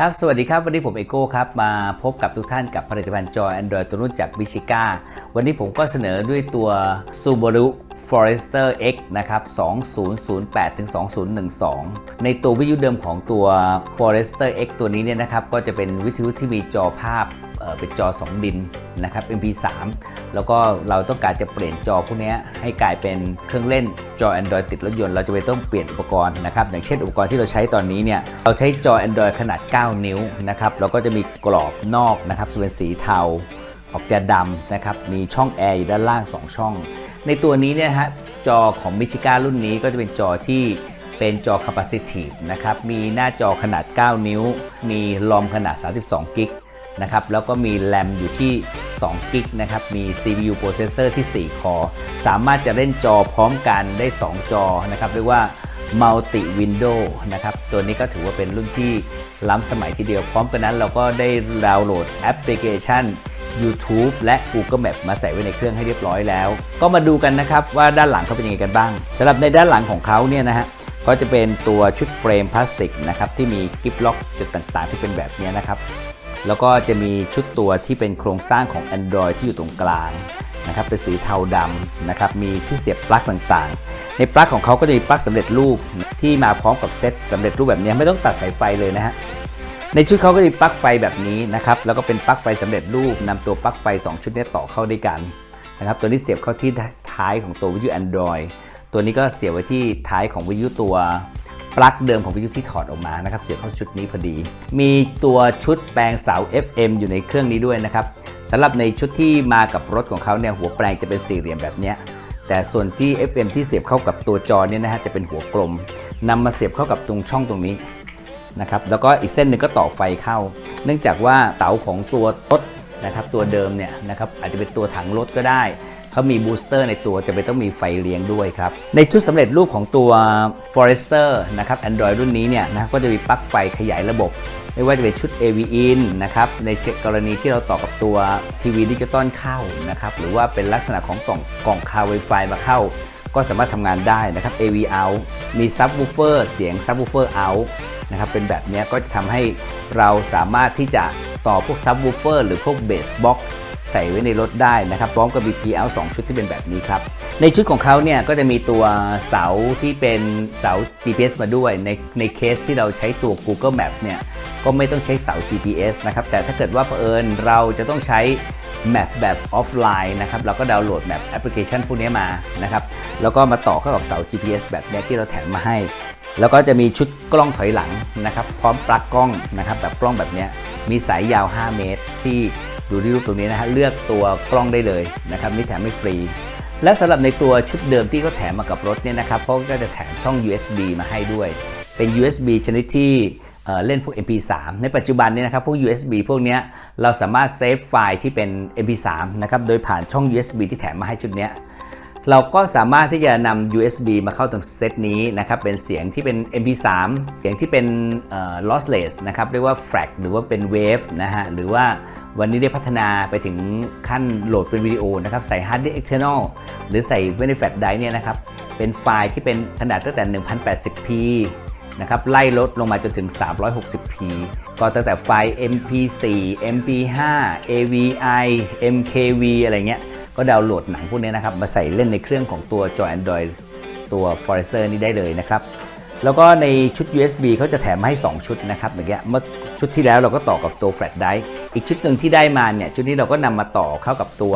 ครับ สวัสดีครับ วันนี้ผมเอโก้ครับ มาพบกับทุกท่านกับผลิตภัณฑ์จอ Android ตัวรุ่นจากบิชิก้าวันนี้ผมก็เสนอด้วยตัว Subaru Forester X นะครับ 2008ถึง2012 ในตัววิทยุเดิมของตัว Forester X ตัวนี้เนี่ยนะครับ ก็จะเป็นวิทยุที่มีจอภาพ เป็นจอ 2 ดินนะครับ MP3 แล้วก็เราต้องการจะเปลี่ยนจอพวกนี้ให้กลายเป็นเครื่องเล่นจอ Android ติดรถยนต์ เราจะไปต้องเปลี่ยนอุปกรณ์นะครับ อย่างเช่นอุปกรณ์ที่เราใช้ตอนนี้เนี่ย เราใช้จอ Android ขนาด 9 นิ้วนะครับ แล้วก็จะมีกรอบนอกนะครับเป็นสีเทา ออกจะดำนะครับ มีช่องแอร์อยู่ด้านล่าง 2 ช่อง ในตัวนี้เนี่ยฮะ จอของมิชิก้ารุ่นนี้ก็จะเป็นจอที่เป็นจอ capacitive นะครับ มีหน้าจอขนาด 9 นิ้ว มีลอมขนาด 32 กิก นะครับ แล้วก็มีแรมอยู่ที่2กิกนะครับ มี CPU processor ที่ 4 คอ สามารถจะเล่นจอพร้อมกันได้ 2 จอนะครับ เรียกว่า multi window นะครับ ตัวนี้ก็ถือว่าเป็นรุ่นที่ล้ำสมัยทีเดียว พร้อมกันนั้นเราก็ได้ดาวน์โหลดแอปพลิเคชัน YouTube และ Google Map มาใส่ไว้ในเครื่องให้เรียบร้อยแล้ว ก็มาดูกันนะครับว่าด้านหลังเขาเป็นยังไงกันบ้างสำหรับในด้านหลังของเขาเนี่ยนะฮะก็จะเป็นตัวชุดเฟรมพลาสติกนะครับที่มีกิฟล็อกจุดต่างๆ ที่เป็นแบบนี้นะครับ แล้วก็จะมีชุดตัวที่เป็นโครงสร้างของ Android ที่อยู่ตรงกลางนะครับเป็นสีเทาดำนะครับมีที่เสียบปลั๊กต่างๆ ในปลั๊กของเขาก็จะมีปลั๊กสำเร็จรูปที่มาพร้อมกับเซ็ตสำเร็จรูปแบบนี้ไม่ต้องตัดสายไฟเลยนะฮะในชุดเขาก็จะมีปลั๊กไฟแบบนี้นะครับแล้วก็เป็นปลั๊กไฟสำเร็จรูปนำตัวปลั๊กไฟ 2 ชุดนี้ต่อเข้าด้วยกันนะครับตัวนี้เสียบเข้าที่ท้ายของตัววิทยุ Android ตัวนี้ก็เสียบไว้ที่ท้ายของวิทยุตัว ปลั๊กเดิมของวิทยุที่ถอดออกมานะครับเสียบเข้าชุดนี้พอดี มีตัวชุดแปลงเสา FM อยู่ในเครื่องนี้ด้วยนะครับสำหรับในชุดที่มากับรถของเขาเนี่ยหัวแปลงจะเป็นสี่เหลี่ยมแบบนี้แต่ส่วนที่ FM ที่เสียบเข้ากับตัวจอเนี่ยนะฮะจะเป็นหัวกลมนำมาเสียบเข้ากับตรงช่องตรงนี้นะครับแล้วก็อีกเส้นหนึ่งก็ต่อไฟเข้า เนื่องจากว่าเตาของตัวรถนะครับตัวเดิมเนี่ยนะครับอาจจะเป็นตัวถังรถก็ได้ เขามีบูสเตอร์ในตัวจะไปต้องมีไฟเลี้ยงด้วยครับ ในชุดสำเร็จรูปของตัว Forester นะครับ Android รุ่นนี้เนี่ยนะก็จะมีปลั๊กไฟขยายระบบ ไม่ว่าจะเป็นชุด AV in นะครับ ในกรณีที่เราต่อกับตัวทีวีดิจิตอลเข้านะครับ หรือว่าเป็นลักษณะของกล่องกล่องคา Wi-Fi มาเข้า ก็สามารถทำงานได้นะครับ AV out มี Subwoofer เสียง Subwoofer out นะครับเป็นแบบนี้ก็จะทำให้เราสามารถที่จะต่อพวก Subwoofer หรือพวก Bass Box ใส่ไว้ในรถได้นะครับ พร้อมกับ BP out 2ชุดที่เป็นแบบนี้ครับ ในชุดของเขาเนี่ยก็จะมีตัวเสาที่เป็นเสา GPS มาด้วย ในในเคสที่เราใช้ตัว Google Map เนี่ยก็ไม่ต้องใช้เสา GPS นะครับ แต่ถ้าเกิดว่าเผอิญเราจะต้องใช้แมปแบบออฟไลน์นะครับเราก็ดาวน์โหลดแมปแอปพลิเคชันพวกนี้มานะครับแล้วก็มาต่อเข้ากับเสา GPS แบบนี้ที่เราแถมมาให้ แล้วก็จะมีชุดกล้องถอยหลังนะครับ พร้อมปลั๊กกล้องนะครับแบบกล้องแบบนี้มีสายยาว 5 เมตรที่ ดูที่รูปตรงนี้นะฮะเลือกตัวกล้องได้เลยนะครับนี่แถมไม่ฟรี และสำหรับในตัวชุดเดิมที่เขาแถมมากับรถเนี่ยนะครับเขาก็จะแถมช่อง USB มาให้ด้วย เป็น USB ชนิดที่เเล่นพวก MP3 ในปัจจุบันนี้นะครับพวก USB พวกเนี้ยเราสามารถเซฟไฟล์ที่เป็น MP3 นะครับโดยผ่านช่อง USB ที่แถมมาให้ชุดเนี้ย เราก็สามารถที่จะนำ USB มาเข้าตรงเซตนี้นะครับ เป็นเสียงที่เป็น MP3 เสียงที่เป็น lossless นะครับ เรียกว่า FLAC หรือว่าเป็น wave นะฮะ หรือว่าวันนี้ได้พัฒนาไปถึงขั้นโหลดเป็นวิดีโอนะครับ ใส่ hard disk external หรือใส่ไว้ในแฟลชไดร์เนี่ยนะครับ เป็นไฟล์ที่เป็นขนาดตั้งแต่ 1080p นะครับไล่ลดลงมาจนถึง 360p ก็ตั้งแต่ไฟล์ mp4 mp5 avi mkv อะไรเงี้ย ก็ดาวน์โหลดหนังพวกนี้นะครับ มาใส่เล่นในเครื่องของตัวจอ Android ตัว Forester นี้ได้เลยนะครับ แล้วก็ในชุด USB เขาจะแถมมาให้ 2 ชุดนะครับอย่างเงี้ยเมื่อชุดที่แล้วเราก็ต่อกับตัว Flash Drive อีกชุดหนึ่งที่ได้มาเนี่ยชุดนี้เราก็นำมาต่อเข้ากับตัว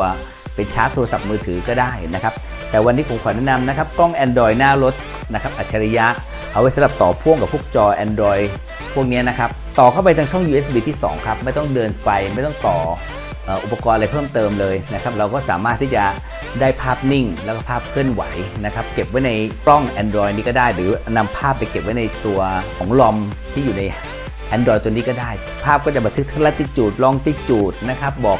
เป็นชาร์จโทรศัพท์มือถือก็ได้นะครับ แต่วันนี้ผมขอแนะนำนะครับ กล้อง Android หน้ารถนะครับอัจฉริยะ เอาไว้สำหรับต่อพ่วงกับพวกจอ Android พวกนี้นะครับ ต่อเข้าไปทางช่อง USB ที่ 2 ครับ ไม่ต้องเดินไฟไม่ต้องต่อ อุปกรณ์อะไรเพิ่มเติมเลยนะครับเราก็สามารถที่จะได้ภาพนิ่ง แล้วก็ภาพเคลื่อนไหวนะครับเก็บไว้ในกล้อง Android นี้ก็ได้ หรือนำภาพไปเก็บไว้ในตัวของลอมที่อยู่ใน Android ตัวนี้ก็ได้ ภาพก็จะบันทึกทั้งลัติจูดลองติจูดนะครับบอก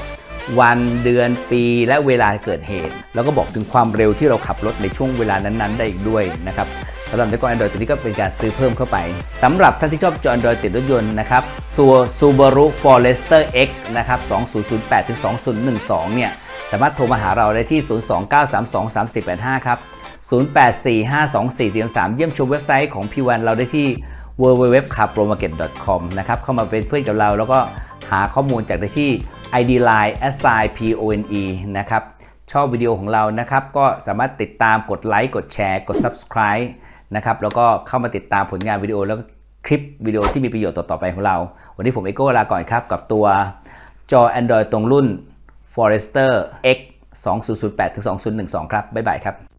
วันเดือนปีและเวลาเกิดเหตุ แล้วก็บอกถึงความเร็วที่เราขับรถในช่วงเวลานั้นๆ ได้อีกด้วยนะครับสำหรับในกล้อง Android ตัวนี้ก็เป็นการซื้อเพิ่มเข้าไปสำหรับท่านที่ชอบจอ Android ติดรถยนต์นะครับตัว Subaru Forester X นะครับ 2008ถึง2012 เนี่ยสามารถโทรมาหาเราได้ที่ 029323085 ครับ 08452443เยี่ยมชมเว็บไซต์ของ P1 เราได้ที่ www.carpromarket.com นะครับเข้ามาเป็นเพื่อนกับเราแล้วก็ หาข้อมูลจากได้ที่ ID Line assign pone นะครับชอบวิดีโอของเรานะครับก็สามารถติดตามกดไลค์กดแชร์ กด subscribe นะครับแล้วก็เข้ามาติดตามผลงานวิดีโอแล้วก็คลิปวิดีโอที่มีประโยชน์ต่อ ๆ ไปของเรา วันนี้ผมเอโก้ลาก่อนครับ กับตัวจอ Android ตรงรุ่น Forester X 2008-2012 ครับ บ๊ายบายครับ